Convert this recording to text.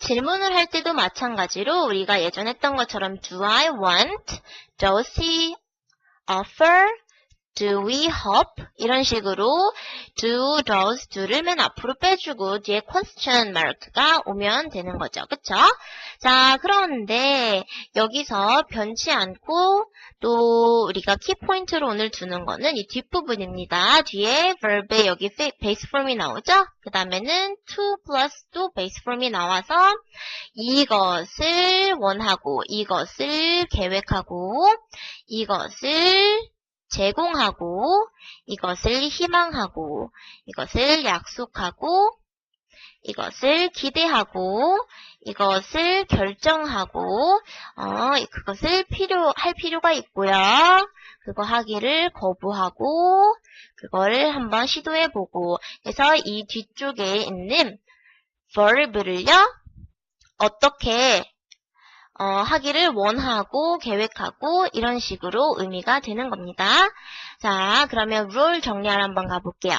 질문을 할 때도 마찬가지로 우리가 예전 했던 것처럼 do I want, does he offer, do we hope 이런 식으로 do, does, do를 맨 앞으로 빼주고 뒤에 question mark가 오면 되는 거죠. 그쵸? 자, 그런데 여기서 변치 않고 또 우리가 키포인트로 오늘 두는 거는 이 뒷부분입니다. 뒤에 verb에 여기 base form이 나오죠? 그 다음에는 to plus 또 base form이 나와서 이것을 원하고 이것을 계획하고 이것을 제공하고 이것을 희망하고 이것을 약속하고 이것을 기대하고 이것을 결정하고 어, 그것을 필요 할 필요가 있고요. 그거 하기를 거부하고 그거를 한번 시도해 보고 그래서 이 뒤쪽에 있는 verb를요 어떻게 어, 하기를 원하고 계획하고 이런 식으로 의미가 되는 겁니다. 자, 그러면 룰 정리하러 한번 가볼게요.